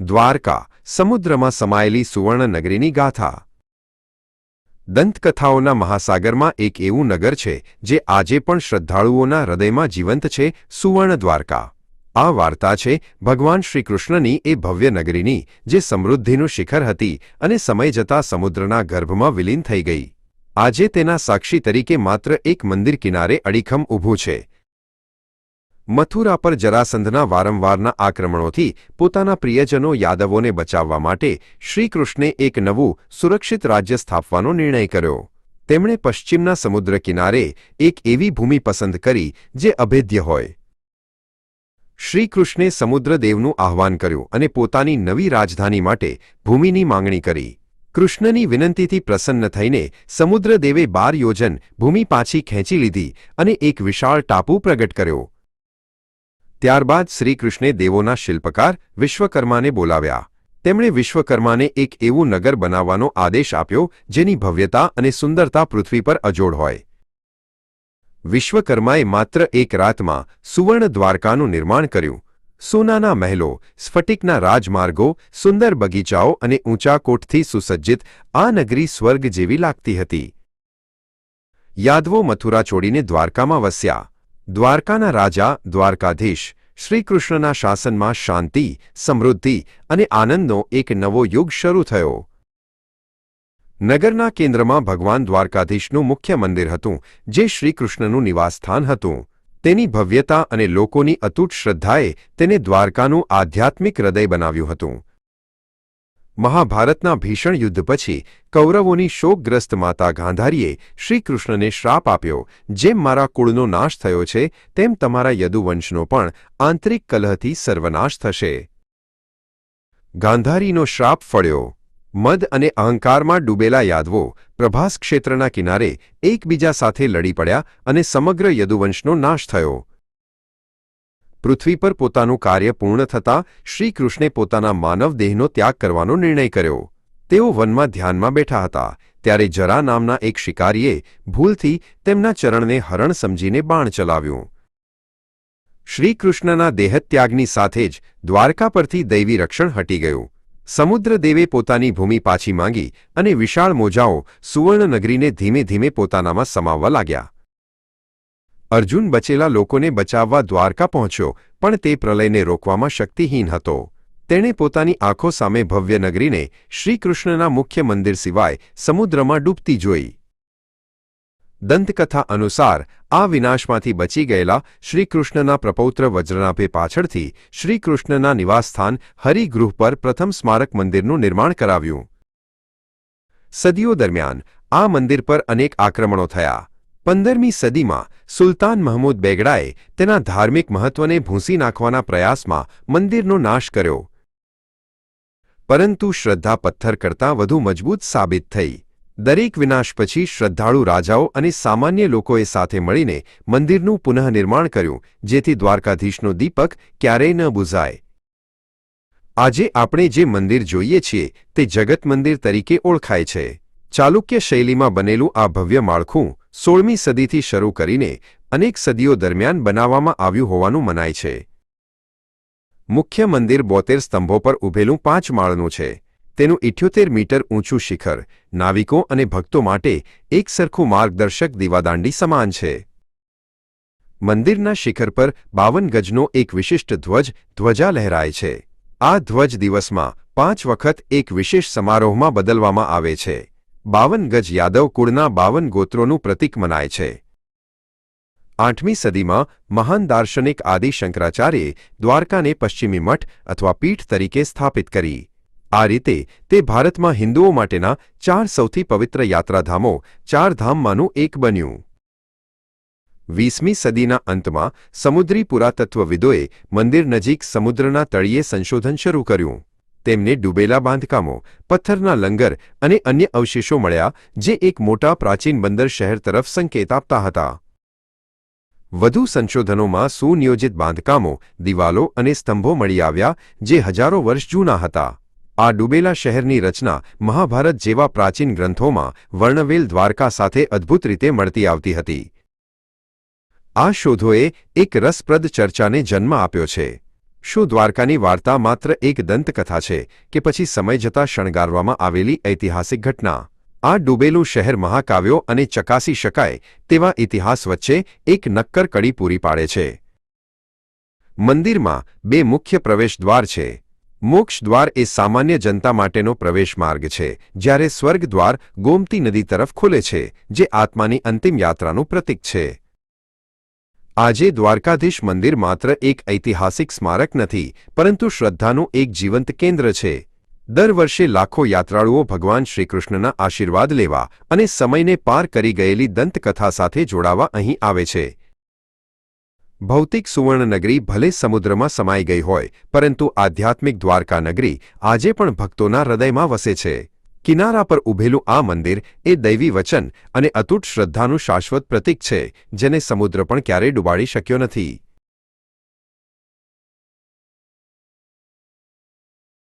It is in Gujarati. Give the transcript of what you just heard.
દ્વારકા, સમુદ્રમાં સમાયેલી સુવર્ણ નગરીની ગાથા. દંતકથાઓના મહાસાગરમાં એક એવું નગર છે, જે આજે પણ શ્રદ્ધાળુઓના હૃદયમાં જીવંત છે, સુવર્ણ દ્વારકા. આ વાર્તા છે, ભગવાન શ્રીકૃષ્ણની એ ભવ્ય નગરીની, જે સમૃદ્ધિનું શિખર હતી અને સમય જતાં સમુદ્રના ગર્ભમાં વિલીન થઈ ગઈ. આજે તેના સાક્ષી તરીકે માત્ર એક મંદિર કિનારે અડીખમ ઊભું છે. મથુરા પર જરાસંધના વારંવારના આક્રમણોથી પોતાના પ્રિયજનો યાદવોને બચાવવા માટે શ્રીકૃષ્ણે એક નવું સુરક્ષિત રાજ્ય સ્થાપવાનો નિર્ણય કર્યો. તેમણે પશ્ચિમના સમુદ્ર કિનારે એક એવી ભૂમિ પસંદ કરી જે અભેદ્ય હોય. શ્રીકૃષ્ણે સમુદ્રદેવનું આહ્વાન કર્યું અને પોતાની નવી રાજધાની માટે ભૂમિની માંગણી કરી. કૃષ્ણની વિનંતીથી પ્રસન્ન થઈને સમુદ્રદેવે બાર યોજન ભૂમિ પાછી ખેંચી લીધી અને એક વિશાળ ટાપુ પ્રગટ કર્યો. ત્યારબાદ શ્રીકૃષ્ણે દેવોના શિલ્પકાર વિશ્વકર્માને બોલાવ્યા. તેમણે વિશ્વકર્માને એક એવું નગર બનાવવાનો આદેશ આપ્યો, જેની ભવ્યતા અને સુંદરતા પૃથ્વી પર અજોડ હોય. વિશ્વકર્માએ માત્ર એક રાતમાં સુવર્ણ દ્વારકાનું નિર્માણ કર્યું. સોનાના મહેલો, સ્ફટિકના રાજમાર્ગો, સુંદર બગીચાઓ અને ઊંચા કોટથી સુસજ્જિત આ નગરી સ્વર્ગ જેવી લાગતી હતી. યાદવો મથુરા છોડીને દ્વારકામાં વસ્યા. દ્વારકાના રાજા, દ્વારકાધીશ, શ્રીકૃષ્ણના શાસનમાં શાંતિ, સમૃદ્ધિ અને આનંદનો એક નવો યુગ શરૂ થયો. નગરના કેન્દ્રમાં ભગવાન દ્વારકાધીશનું મુખ્ય મંદિર હતું, જે શ્રીકૃષ્ણનું નિવાસસ્થાન હતું. તેની ભવ્યતા અને લોકોની અતૂટ શ્રદ્ધાએ તેને દ્વારકાનું આધ્યાત્મિક હૃદય બનાવ્યું હતું. મહાભારતના ભીષણ યુદ્ધ પછી કૌરવોની શોકગ્રસ્ત માતા ગાંધારીએ શ્રીકૃષ્ણને શ્રાપ આપ્યો, જેમ મારા કુળનો નાશ થયો છે, તેમ તમારા યદુવંશનો પણ આંતરિક કલહથી સર્વનાશ થશે. ગાંધારીનો શ્રાપ ફળ્યો. મદ અને અહંકારમાં ડૂબેલા યાદવો પ્રભાસ ક્ષેત્રના કિનારે એકબીજા સાથે લડી પડ્યા અને સમગ્ર યદુવંશનો નાશ થયો. પૃથ્વી પર પોતાનું કાર્ય પૂર્ણ થતાં શ્રીકૃષ્ણે પોતાના માનવ દેહનો ત્યાગ કરવાનો નિર્ણય કર્યો. તેઓ વનમાં ધ્યાનમાં બેઠા હતા, ત્યારે જરા નામના એક શિકારીએ ભૂલથી તેમના ચરણને હરણ સમજીને બાણ ચલાવ્યું. શ્રીકૃષ્ણના દેહત્યાગની સાથે જ દ્વારકા પરથી દૈવી રક્ષણ હટી ગયું. સમુદ્રદેવે પોતાની ભૂમિ પાછી માંગી અને વિશાળ મોજાઓ સુવર્ણનગરીને ધીમે ધીમે પોતાનામાં સમાવવા લાગ્યા. અર્જુન બચેલા લોકોને બચાવવા દ્વારકા પહોંચ્યો, પણ તે પ્રલયને રોકવામાં શક્તિહીન હતો. તેણે પોતાની આંખો સામે ભવ્ય નગરીને શ્રીકૃષ્ણના મુખ્ય મંદિર સિવાય સમુદ્રમાં ડૂબતી જોઈ. દંતકથા અનુસાર, આ વિનાશમાંથી બચી ગયેલા શ્રીકૃષ્ણના પ્રપૌત્ર વજ્રનાભે પાછળથી શ્રીકૃષ્ણના નિવાસસ્થાન હરિગૃહ પર પ્રથમ સ્મારક મંદિરનું નિર્માણ કરાવ્યું. સદીઓ દરમિયાન, આ મંદિર પર અનેક આક્રમણો થયા. પંદરમી સદીમાં સુલતાન મહમૂદ બેગડાએ તેના ધાર્મિક મહત્વને ભૂંસી નાખવાના પ્રયાસમાં મંદિરનો નાશ કર્યો. પરંતુ શ્રદ્ધા પથ્થર કરતાં વધુ મજબૂત સાબિત થઈ. દરેક વિનાશ પછી શ્રદ્ધાળુ રાજાઓ અને સામાન્ય લોકોએ સાથે મળીને મંદિરનું પુનઃનિર્માણ કર્યું, જેથી દ્વારકાધીશનો દીપક ક્યારેય ન બુઝાય. આજે આપણે જે મંદિર જોઈએ છીએ, તે જગત મંદિર તરીકે ઓળખાય છે. ચાલુક્ય શૈલીમાં બનેલું આ ભવ્ય માળખું સોળમી સદીથી શરૂ કરીને અનેક સદીઓ દરમિયાન બનાવવામાં આવ્યું હોવાનું મનાય છે. મુખ્ય મંદિર બોતેર સ્તંભો પર ઊભેલું પાંચ માળનું છે. તેનું ઇઠ્યોતેર મીટર ઊંચું શિખર, નાવિકો અને ભક્તો માટે એક સરખું માર્ગદર્શક દીવાદાંડી સમાન છે. મંદિરના શિખર પર બાવન ગજનો એક વિશિષ્ટ ધ્વજ ધ્વજા લહેરાય છે. આ ધ્વજ દિવસમાં પાંચ વખત એક વિશેષ સમારોહમાં બદલવામાં આવે છે. બાવન ગજ યાદવ કુળના બાવન ગોત્રોનું પ્રતીક મનાય છે. આઠમી સદીમાં મહાન દાર્શનિક આદિ શંકરાચાર્યે દ્વારકાને પશ્ચિમી મઠ અથવા પીઠ તરીકે સ્થાપિત કરી. આ રીતે તે ભારતમાં હિન્દુઓ માટેના ચાર સૌથી પવિત્ર યાત્રાધામો ચાર ધામમાંનું એક બન્યું. વીસમી સદીના અંતમાં સમુદ્રી પુરાતત્વવિદોએ મંદિર નજીક સમુદ્રના તળિયે સંશોધન શરૂ કર્યું. તેમને ડૂબેલા બાંધકામો, પથ્થરના લંગર અને અન્ય અવશેષો મળ્યા, જે એક મોટા પ્રાચીન બંદર શહેર તરફ સંકેત આપતા હતા. વધુ સંશોધનોમાં સુનિયોજિત બાંધકામો, દિવાલો અને સ્તંભો મળી આવ્યા, જે હજારો વર્ષ જૂના હતા. આ ડૂબેલા શહેરની રચના મહાભારત જેવા પ્રાચીન ગ્રંથોમાં વર્ણવેલ દ્વારકા સાથે અદ્ભુત રીતે મળતી આવતી હતી. આ શોધોએ એક રસપ્રદ ચર્ચાને જન્મ આપ્યો છે. શું દ્વારકાની વાર્તા માત્ર એક દંતકથા છે કે પછી સમય જતાં શણગારવામાં આવેલી ઐતિહાસિક ઘટના? આ ડૂબેલું શહેર મહાકાવ્યો અને ચકાસી શકાય તેવા ઇતિહાસ વચ્ચે એક નક્કર કડી પૂરી પાડે છે. મંદિરમાં બે મુખ્ય પ્રવેશ દ્વાર છે. મોક્ષ દ્વાર એ સામાન્ય જનતા માટેનો પ્રવેશ માર્ગ છે, જ્યારે સ્વર્ગ દ્વાર ગોમતી નદી તરફ ખુલે છે, જે આત્માની અંતિમ યાત્રાનું પ્રતીક છે. આજે દ્વારકાધીશ મંદિર માત્ર એક ઐતિહાસિક સ્મારક નથી, પરંતુ શ્રદ્ધાનું એક જીવંત કેન્દ્ર છે. દર વર્ષે લાખો યાત્રાળુઓ ભગવાન શ્રીકૃષ્ણના આશીર્વાદ લેવા અને સમયને પાર કરી ગયેલી દંતકથા સાથે જોડાવા અહીં આવે છે. ભૌતિક સુવર્ણનગરી ભલે સમુદ્રમાં સમાઈ ગઈ હોય, પરંતુ આધ્યાત્મિક દ્વારકા નગરી આજે પણ ભક્તોના હૃદયમાં વસે છે. કિનારા પર ઊભેલું આ મંદિર એ દૈવી વચન અને અતૂટ શ્રદ્ધાનું શાશ્વત પ્રતીક છે, જેને સમુદ્ર પણ ક્યારેય ડૂબાડી શક્યો નથી.